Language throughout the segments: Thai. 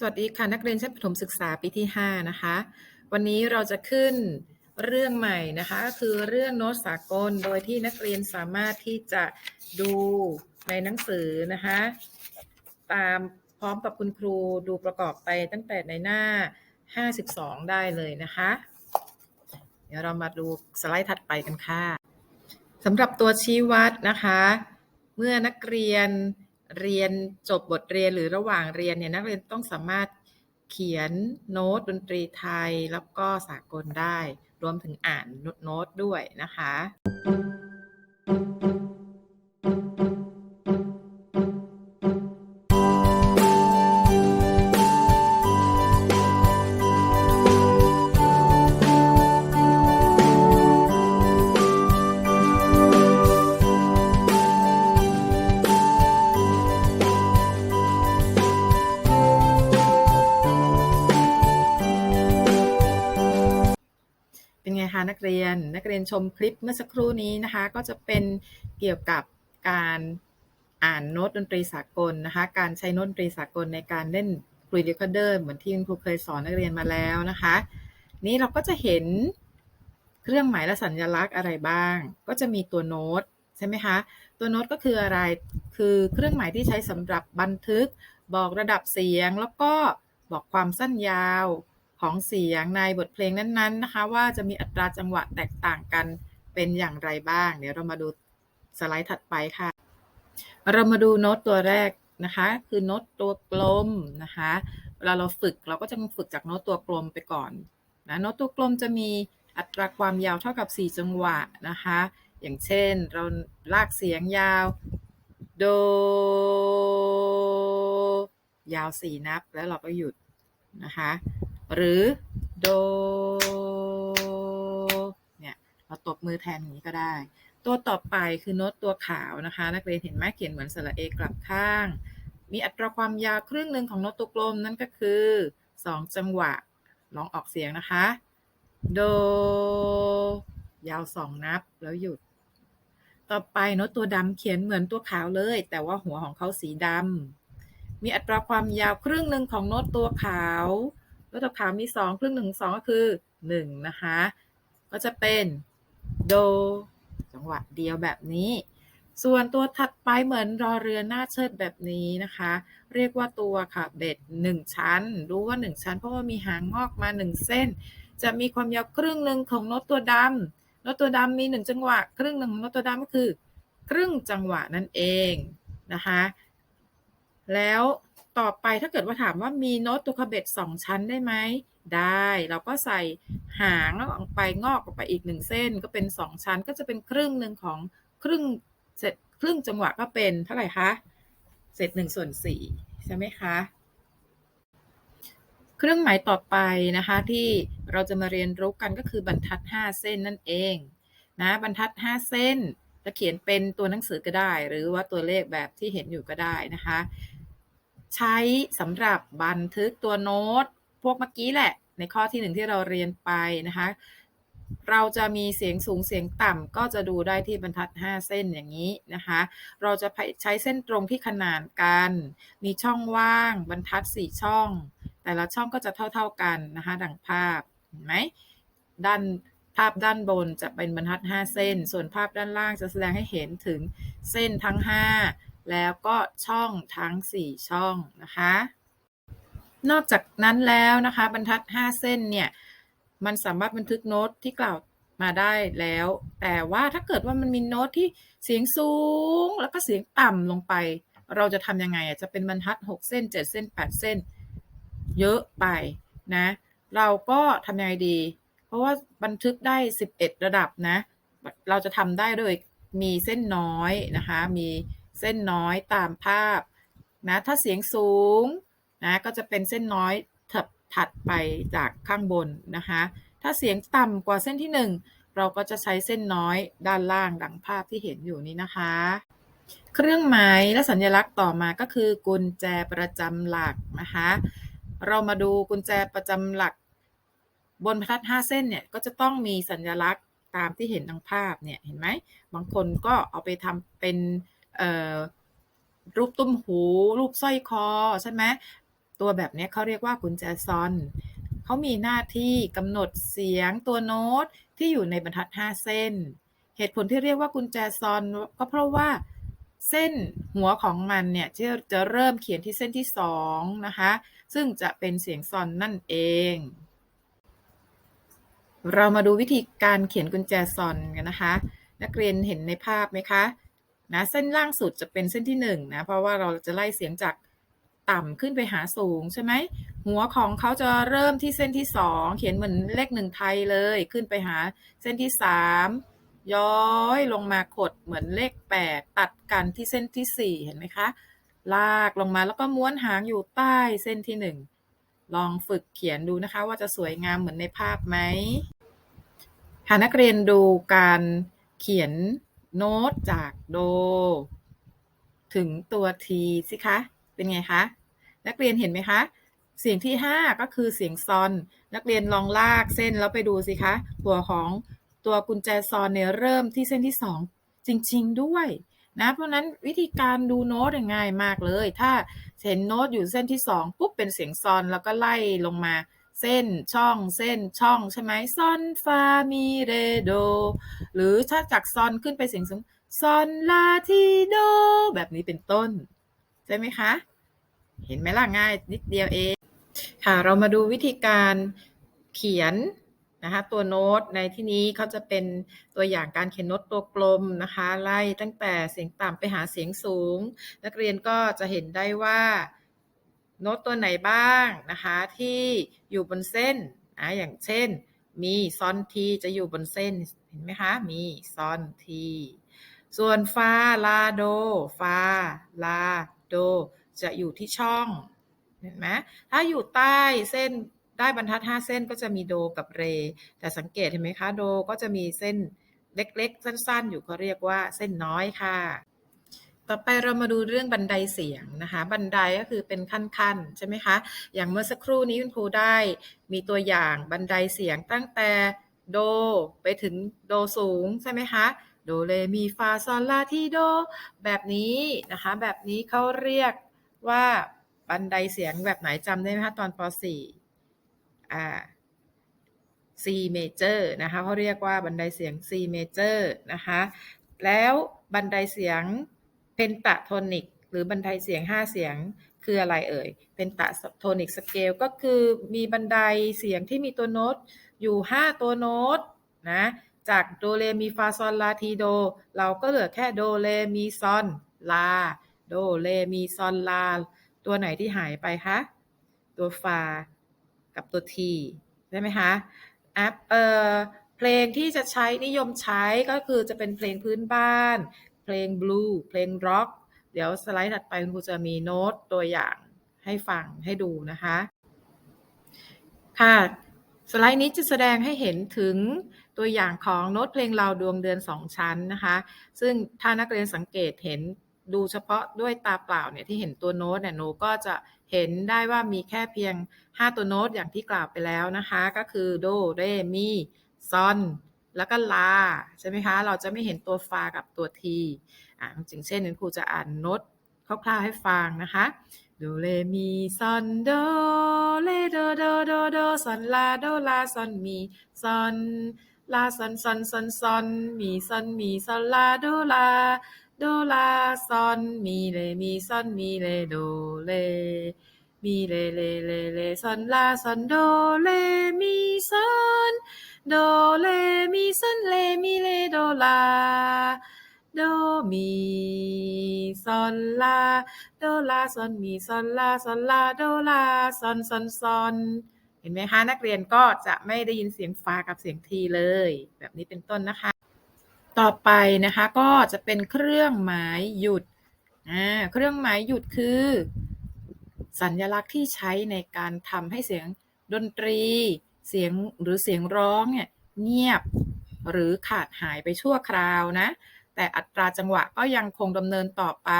สวัสดีค่ะ นักเรียนชั้นประถมศึกษาปีที่ 5 นะคะ วันนี้เราจะขึ้นเรื่องใหม่นะคะก็คือเรื่องโน้ตสากลโดยที่นักเรียนสามารถที่จะดูในหนังสือนะคะตามพร้อมกับคุณครูดูประกอบไปตั้งแต่ในหน้า 52 ได้เลยนะคะ เดี๋ยวเรามาดูสไลด์ถัดไปกันค่ะสำหรับตัวชี้วัดนะคะ เมื่อนักเรียน เรียนจบบทเรียนหรือระหว่างเรียนเนี่ยนักเรียนต้องสามารถเขียนโน้ตดนตรีไทยแล้วก็สากลได้ รวมถึงอ่านโน้ตด้วยนะคะ นะคะนักเรียนนักเรียนชมคลิปเมื่อสักครู่นี้นะคะ ก็จะเป็นเกี่ยวกับการอ่านโน้ตดนตรีสากลนะคะ การใช้โน้ตดนตรีสากลในการเล่นกรีเรคคอร์เดอร์เหมือนที่คุณครูเคยสอนนักเรียนมาแล้วนะคะ นี้เราก็จะเห็นเครื่องหมายและสัญลักษณ์อะไรบ้าง ก็จะมีตัวโน้ตใช่ไหมคะตัวโน้ตก็คืออะไรคือเครื่องหมายที่ใช้สำหรับบันทึก บอกระดับเสียงแล้วก็บอกความสั้นยาว ของเสียงในบทเพลงนั้นๆนะคะว่าจะมีอัตราจังหวะแตกต่างกันเป็นอย่างไรบ้าง เดี๋ยวเรามาดูสไลด์ถัดไปค่ะ เรามาดูโน้ตตัวแรกนะคะ คือโน้ตตัวกลมนะคะเวลาเราฝึกเราก็จะฝึกจากโน้ตตัวกลมไปก่อนนะโน้ตตัวกลมจะมีอัตราความยาวเท่ากับ 4 จังหวะนะคะ อย่างเช่นเราลากเสียงยาวโด ยาว 4 นับแล้วเราก็หยุด นะคะ หรือโดเนี่ยเราตบมือแทนอย่างนี้ก็ได้ ตัวต่อไปคือโน้ตตัวขาวนะคะ นักเรียนเห็นไหมเขียนเหมือนสระเอกลับข้าง มีอัตราความยาวครึ่งหนึ่งของโน้ตตัวกลมนั่นก็คือ 2 จังหวะลองออกเสียงนะคะ โด ยาว2นับแล้วหยุด ต่อไปโน้ตตัวดำเขียนเหมือนตัวขาวเลย แต่ว่าหัวของเขาสีดำ มีอัตราความยาวครึ่งหนึ่งของโน้ตตัวขาว โน้ตตัวขาวมี 2 ครึ่งหนึ่งสองก็คือ 1 นะคะ ก็จะเป็นโด จังหวะเดียวแบบนี้ ส่วนตัวถัดไปเหมือนรอเรือหน้าเชิดแบบนี้นะคะ เรียกว่าตัวค่ะเบ็ด 1 ชั้น รู้ว่า 1 ชั้น เพราะว่ามีหางงอกมา 1 เส้น จะมีความยาวครึ่งหนึ่งของโน้ตตัวดำโน้ตตัวดำมี 1 จังหวะ ครึ่งหนึ่งของโน้ตตัวดำก็คือ ครึ่งจังหวะนั่นเองนะคะ แล้วต่อไปถ้าเกิดว่าถามว่ามีโน้ตตัวคาเบ็ด2ชั้นได้ไหม ได้ เราก็ใส่หางแล้วออกไปงอกออกไปอีก1เส้น ก็เป็น2ชั้นก็จะเป็นครึ่งหนึ่งของครึ่งเสร็จครึ่งจังหวะก็เป็นเท่าไหร่คะเศษ1ส่วน4ใช่ไหมคะ เครื่องหมายต่อไปนะคะที่เราจะมาเรียนรู้กันก็คือบรรทัด 5 เส้นนั่นเองนะบรรทัด 5 เส้นจะเขียนเป็นตัวหนังสือก็ได้ หรือว่าตัวเลขแบบที่เห็นอยู่ก็ได้นะคะ ใช้สำหรับบันทึกตัวโน้ต พวกเมื่อกี้แหละ ในข้อที่หนึ่งที่เราเรียนไปนะคะ เราจะมีเสียงสูงเสียงต่ำก็จะดูได้ที่บรรทัด 5 เส้นอย่างนี้นะคะ เราจะใช้เส้นตรงที่ขนานกัน มีช่องว่างบรรทัด 4 ช่อง แต่ละช่องก็จะเท่า ๆกันนะคะ ดังภาพเห็นไหมด้านภาพด้านบนจะเป็นบรรทัด 5 เส้น ส่วนภาพด้านล่างจะแสดงให้เห็นถึงเส้นทั้ง 5 แล้วก็ช่องทั้ง 4 ช่องนะคะ นอกจากนั้นแล้วนะคะ บรรทัด 5 เส้นเนี่ยมันสามารถบันทึกโน้ตที่กล่าวมาได้แล้ว แต่ว่าถ้าเกิดว่ามันมีโน้ตที่เสียงสูง แล้วก็เสียงต่ำลงไป เราจะทำยังไงอะจะเป็นบรรทัด 6 เส้น 7 เส้น 8 เส้น เยอะไปนะ เราก็ทำยังไงดี เพราะว่าบันทึกได้ 11 ระดับนะ เราจะทำได้โดยมีเส้นน้อยนะคะ มี เส้นน้อยตามภาพนะถ้าเสียงสูงนะก็จะเป็นเส้นน้อยถัดถัดไปจากข้างบนนะคะถ้าเสียงต่ำกว่าเส้นที่ 1 เราก็จะใช้เส้นน้อยด้านล่างดังภาพที่เห็นอยู่นี้นะคะ เครื่องหมายและสัญลักษณ์ต่อมาก็คือกุญแจประจำหลักนะคะเรามาดูกุญแจประจำหลัก บนบรรทัด5เส้นเนี่ยก็จะต้องมีสัญลักษณ์ตามที่เห็นดังภาพเนี่ยเห็นไหมบางคนก็เอาไปทำเป็น รูปตุ้มหู รูปสร้อยคอใช่ไหมตัวแบบนี้เขาเรียกว่ากุญแจซอนเขามีหน้าที่กำหนดเสียงตัวโน้ตที่อยู่ในบรรทัด 5 เส้น เหตุผลที่เรียกว่ากุญแจซอนก็เพราะว่าเส้นหัวของมันเนี่ยจะจะเริ่มเขียนที่เส้นที่2นะคะซึ่งจะเป็นเสียงซอนนั่นเอง เรามาดูวิธีการเขียนกุญแจซอนกันนะคะ นักเรียนเห็นในภาพไหมคะ นะเส้นล่างสุดจะเป็นเส้นที่1นนะเพราะว่าเราจะไล่เสียงจากต่ำขึ้นไปหาสูงใช่ไหมหัวของเขาจะเริ่มที่เส้นที่ 2 เขียนเหมือนเลขหนึ่งไทยเลยขึ้นไปหาเส้นที่ 3 ย้อยลงมาขดเหมือนเลข 8 ตัดกันที่เส้นที่ 4 เห็นไหมคะ ลากลงมาแล้วก็ม้วนหางอยู่ใต้เส้นที่ 1 ลองฝึกเขียนดูนะคะว่าจะสวยงามเหมือนในภาพไหมหานักเรียนดูการเขียน โน้ตจากโด ถึงตัวทีสิคะ เป็นไงคะ นักเรียนเห็นไหมคะ เสียงที่ 5 ก็คือเสียงซอน นักเรียนลองลากเส้นแล้วไปดูสิคะ หัวของตัวกุญแจซอนเนี่ยเริ่มที่เส้นที่ 2 จริง ๆ ด้วยนะเพราะนั้นวิธีการดูโน้ตง่ายมากเลย ถ้าเห็นโน้ตอยู่เส้นที่ 2 ปุ๊บเป็นเสียงซอนแล้วก็ไล่ลงมา เส้นช่องเส้นช่องใช่ไหมซอนฟามีเรโด หรือถ้าจากซอนขึ้นไปเสียงสูงซอนลาทีโด แบบนี้เป็นต้น ใช่ไหมคะ เห็นไหมล่ะง่ายนิดเดียวเอง ค่ะเรามาดูวิธีการเขียนนะคะตัวโน้ตในที่นี้เขาจะเป็นตัวอย่างการเขียนโน้ตตัวกลมนะคะ ไล่ตั้งแต่เสียงต่ำไปหาเสียงสูง นักเรียนก็จะเห็นได้ว่า โน้ตตัวไหนบ้างนะคะที่อยู่บนเส้นนะอย่างเช่น มีซอนทีจะอยู่บนเส้นเห็นไหมคะ มีซอนทีส่วนฟาลาโดฟาลาโดจะอยู่ที่ช่องเห็นไหมถ้าอยู่ใต้เส้นได้บรรทัด 5 เส้นก็จะมีโดกับเร แต่สังเกตเห็นไหมคะ โดก็จะมีเส้นเล็กๆ สั้น ๆ อยู่ก็เรียกว่าเส้นน้อยค่ะ ต่อไปเรามาดูเรื่องบันไดเสียงนะคะ บันไดก็คือเป็นขั้นๆใช่ไหมคะอย่างเมื่อสักครู่นี้คุณครูได้มีตัวอย่างบันไดเสียงตั้งแต่โดไปถึงโดสูงใช่ไหมคะโดเรมีฟาซอลลาทีโดแบบนี้นะคะ แบบนี้เขาเรียกว่าบันไดเสียงแบบไหนจำได้ไหมคะตอนป .4 อ่า C major นะคะเขาเรียกว่าบันไดเสียง C major นะคะ แล้วบันไดเสียง เพนตาโทนิกหรือบันไดเสียง5เสียงคืออะไรเอ่ยเพนตาโทนิกสเกลก็คือมีบันไดเสียงที่มีตัวโน้ตอยู่ 5 ตัวโน้ตนะ จากโดเรมีฟาซอลลาทีโด เราก็เหลือแค่โดเรมีซอนลา โดเรมีซอนลา ตัวไหนที่หายไปคะ ตัวฟา กับตัวทีใช่ไหมคะแอปเอ่อเพลงที่จะใช้นิยมใช้ก็คือจะเป็นเพลงพื้นบ้าน เพลงบลูเพลงร็อกเดี๋ยวสไลด์ถัดไปคุณครูจะมีโน้ตตัวอย่างให้ฟังให้ดูนะคะ ค่ะ สไลด์นี้จะแสดงให้เห็นถึงตัวอย่างของโน้ตเพลงเราดวงเดือน 2 ชั้นนะคะ ซึ่งถ้านักเรียนสังเกตเห็นดูเฉพาะด้วยตาเปล่าเนี่ยที่เห็นตัวโน้ตเนี่ยหนูก็จะเห็นได้ว่ามีแค่เพียง 5 ตัวโน้ตอย่างที่กล่าวไปแล้วนะคะ ก็คือโดเรมีซอน แล้วก็ลาใช่ไหมคะ เราจะไม่เห็นตัวฟากับตัวทีอ่าจริงเช่นนี้ครูจะอ่านโน้ตคร่าวๆให้ฟังนะคะโดเรมีซอนโดเรโดโดโดโดซอนลาโดลาซอนมีซอนลาซอนซอนซอนซอนมีซอนมีซอนลาโดลาโดลาซอนมีเรมีซอนมีเรโดเรมีเรเรเรเรซอนลาซอนโดเรมีซอน โดเรมีซอนเรมีเรโดลา โดมีซอนลา โดลาซอนมีซอนลาซอนลาโดลาซอนซอนซอนเห็นไหมคะนักเรียนก็จะไม่ได้ยินเสียงฟากับเสียงทีเลย แบบนี้เป็นต้นนะคะ ต่อไปนะคะก็จะเป็นเครื่องหมายหยุดอ่าเครื่องหมายหยุดคือ สัญลักษณ์ที่ใช้ในการทำให้เสียงดนตรี เสียงหรือเสียงร้องเนี่ยเงียบหรือขาดหายไปชั่วคราวนะ แต่อัตราจังหวะก็ยังคงดำเนินต่อไป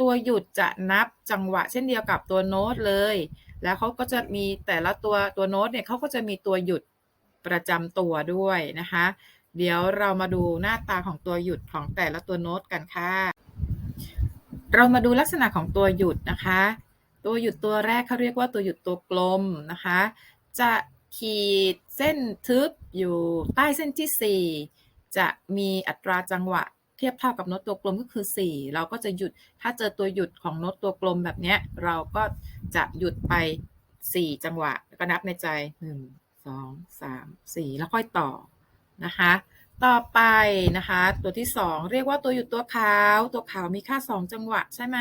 ตัวหยุดจะนับจังหวะเช่นเดียวกับตัวโน้ตเลย แล้วเขาก็จะมีแต่ละตัวตัวโน้ตเนี่ยเขาก็จะมีตัวหยุดประจำตัวด้วยนะคะ เดี๋ยวเรามาดูหน้าตาของตัวหยุดของแต่ละตัวโน้ตกันค่ะ เรามาดูลักษณะของตัวหยุดนะคะ ตัวหยุดตัวแรกเขาเรียกว่าตัวหยุดตัวกลมนะคะ จะ ขีดเส้นทึบอยู่ใต้เส้นที่ 4 จะมีอัตราจังหวะเทียบเท่ากับโน้ตตัวกลมก็คือ 4 เราก็จะหยุดถ้าเจอตัวหยุดของโน้ตตัวกลมแบบนี้เราก็จะหยุดไป 4 จังหวะแล้วก็นับในใจ 1 2 3 4 แล้วค่อยต่อนะคะ ต่อไปนะคะ ตัวที่ 2 เรียกว่าตัวหยุดตัวขาว ตัวขาวมีค่า 2 จังหวะใช่ไหม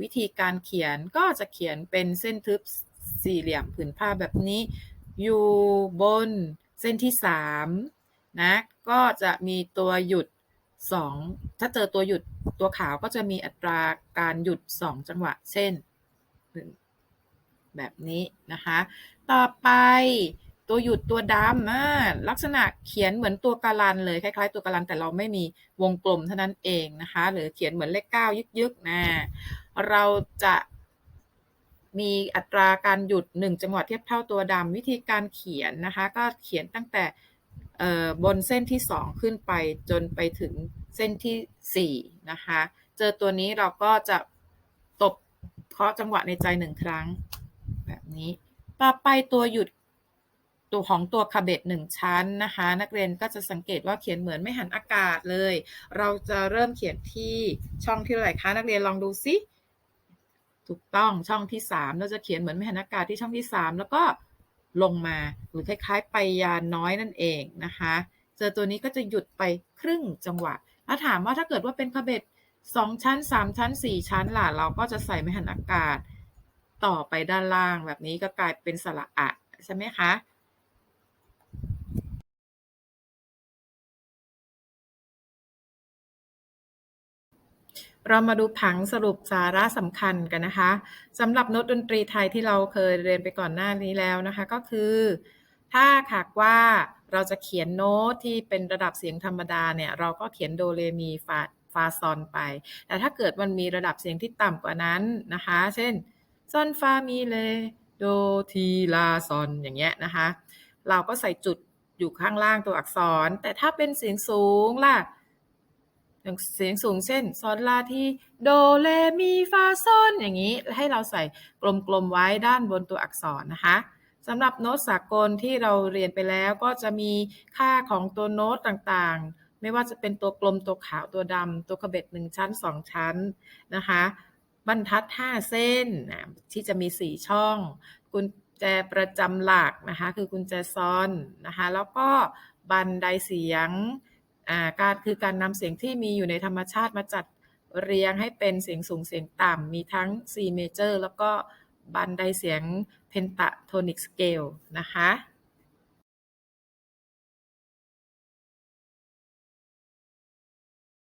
วิธีการเขียนก็จะเขียนเป็นเส้นทึบสี่เหลี่ยมผืนผ้าแบบนี้ อยู่บนเส้นที่3นะก็จะมีตัวหยุด2ถ้าเจอตัวหยุดตัวขาวก็จะมีอัตราการหยุด2จังหวะเช่น แบบนี้นะคะ ต่อไปตัวหยุดตัวดำลักษณะเขียนเหมือนตัวกาลันเลยคล้าย ๆ ตัวกาลันแต่เราไม่มีวงกลมเท่านั้นเองนะคะ หรือเขียนเหมือนเลขเก้ายึกๆนะเราจะ มีอัตราการหยุด 1 จังหวะเทียบเท่าตัวดำวิธีการเขียนนะคะ ก็เขียนตั้งแต่บนเส้นที่ 2 ขึ้นไปจนไปถึงเส้นที่ 4 นะคะ เจอตัวนี้เราก็จะตบเคาะจังหวะในใจหนึ่งครั้ง แบบนี้ ต่อไปตัวหยุดตัวของตัวคาเบตหนึ่งชั้นนะคะ นักเรียนก็จะสังเกตว่าเขียนเหมือนไม่หันอากาศเลย เราจะเริ่มเขียนที่ช่องที่เท่าไหร่คะนักเรียนลองดูซิ ถูกต้องช่องที่ 3 เราจะเขียนเหมือนไม่หันอากาศที่ช่องที่ 3 แล้วก็ลงมาหรือคล้ายๆ ไปยานน้อยนั่นเองนะคะ เจอตัวนี้ก็จะหยุดไปครึ่งจังหวะแล้วถามว่าถ้าเกิดว่าเป็นขบเบต2ชั้น 3 ชั้น 4 ชั้นล่ะเราก็จะใส่ไม่หันอากาศ ต่อไปด้านล่างแบบนี้ก็กลายเป็นสระอะใช่ไหมคะ เรามาดูผังสรุปสาระสำคัญกันนะคะสำหรับโน้ตดนตรีไทยที่เราเคยเรียนไปก่อนหน้านี้แล้วนะคะ ก็คือ ถ้าหากว่าเราจะเขียนโน้ตที่เป็นระดับเสียงธรรมดาเนี่ยเราก็เขียนโดเรมีฟาฟาซอนไป แต่ถ้าเกิดมันมีระดับเสียงที่ต่ำกว่านั้นนะคะ เช่นซอนฟามีเลโดทีลาซอนอย่างเงี้ยนะคะ เราก็ใส่จุดอยู่ข้างล่างตัวอักษร แต่ถ้าเป็นเสียงสูงล่ะ เสียงสูงเช่นซอนลาทีโดเลมีฟาซอนอย่างนี้ให้เราใส่กลมๆไว้ด้านบนตัวอักษรนะคะสำหรับโน้ตสากลที่เราเรียนไปแล้วก็จะมีค่าของตัวโน้ตต่างๆ ไม่ว่าจะเป็นตัวกลมตัวขาวตัวดำตัวขบเบ็ดหนึ่งชั้นสองชั้นนะคะบรรทัด 5 เส้นนะที่จะมี 4 ช่อง กุญแจประจำหลักนะคะคือกุญแจซ้อนนะคะแล้วก็บันไดเสียง การคือการนำเสียงที่มีอยู่ในธรรมชาติมาจัดเรียงให้เป็นเสียงสูงเสียงต่ำ มีทั้ง C major แล้วก็บันไดเสียง pentatonic scale นะคะ